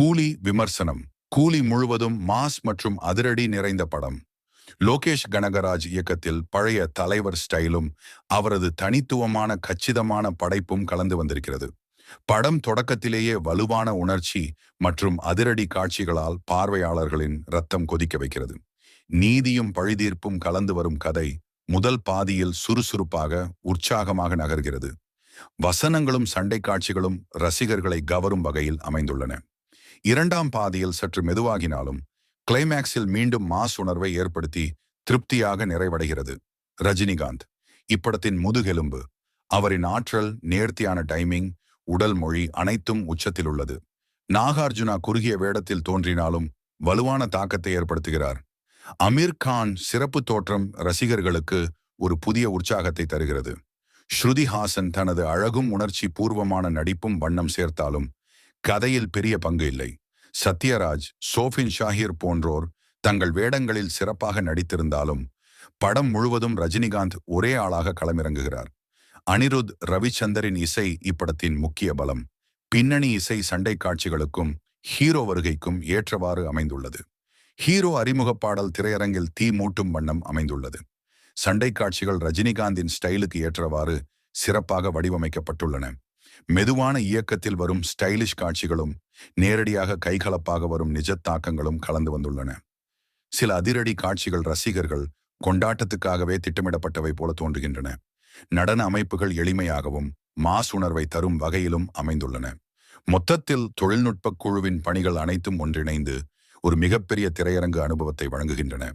கூலி விமர்சனம். கூலி முழுவதும் மாஸ் மற்றும் அதிரடி நிறைந்த படம். லோகேஷ் கனகராஜ் இயக்கத்தில் பழைய தலைவர் ஸ்டைலும் அவரது தனித்துவமான கச்சிதமான படைப்பும் கலந்து வந்திருக்கிறது. படம் தொடக்கத்திலேயே வலுவான உணர்ச்சி மற்றும் அதிரடி காட்சிகளால் பார்வையாளர்களின் ரத்தம் கொதிக்க வைக்கிறது. நீதியும் பழிதீர்ப்பும் கலந்து வரும் கதை முதல் பாதியில் சுறுசுறுப்பாக உற்சாகமாக நகர்கிறது. வசனங்களும் சண்டை காட்சிகளும் ரசிகர்களை கவரும் வகையில் அமைந்துள்ளன. இரண்டாம் பாதியில் சற்று மெதுவாகினாலும் கிளைமேக்ஸில் மீண்டும் மாஸ் உணர்வை ஏற்படுத்தி திருப்தியாக நிறைவடைகிறது. ரஜினிகாந்த் இப்படத்தின் முதுகெலும்பு அவரின் ஆற்றல் நேர்த்தியான டைமிங் உடல் மொழி அனைத்தும் உச்சத்தில் உள்ளது. நாகார்ஜுனா குறுகிய வேடத்தில் தோன்றினாலும் வலுவான தாக்கத்தை ஏற்படுத்துகிறார். அமீர் கான் சிறப்பு தோற்றம் ரசிகர்களுக்கு ஒரு புதிய உற்சாகத்தை தருகிறது. ஸ்ருதி ஹாசன் தனது அழகும் உணர்ச்சி பூர்வமான நடிப்பும் வண்ணம் சேர்த்தாலும் கதையில் பெரிய பங்கு இல்லை. சத்யராஜ் சோஃபின் ஷாஹிர் போன்றோர் தங்கள் வேடங்களில் சிறப்பாக நடித்திருந்தாலும் படம் முழுவதும் ரஜினிகாந்த் ஒரே ஆளாக களமிறங்குகிறார். அனிருத் ரவிச்சந்தரின் இசை இப்படத்தின் முக்கிய பலம். பின்னணி இசை சண்டை காட்சிகளுக்கும் ஹீரோ வருகைக்கும் ஏற்றவாறு அமைந்துள்ளது. ஹீரோ அறிமுக பாடல் திரையரங்கில் தீ மூட்டும் வண்ணம் அமைந்துள்ளது. சண்டை காட்சிகள் ரஜினிகாந்தின் ஸ்டைலுக்கு ஏற்றவாறு சிறப்பாக வடிவமைக்கப்பட்டுள்ளன. மெதுவான இயக்கத்தில் வரும் ஸ்டைலிஷ் காட்சிகளும் நேரடியாக கைகலப்பாக வரும் நிஜத்தாக்கங்களும் கலந்து வந்துள்ளன. சில அதிரடி காட்சிகள் ரசிகர்கள் கொண்டாட்டத்துக்காகவே திட்டமிடப்பட்டவை போல தோன்றுகின்றன. நடன அமைப்புகள் எளிமையாகவும் மாஸ் உணர்வை தரும் வகையிலும் அமைந்துள்ளன. மொத்தத்தில் தொழில்நுட்ப குழுவின் பணிகள் அனைத்தும் ஒன்றிணைந்து ஒரு மிகப்பெரிய திரையரங்கு அனுபவத்தை வழங்குகின்றன.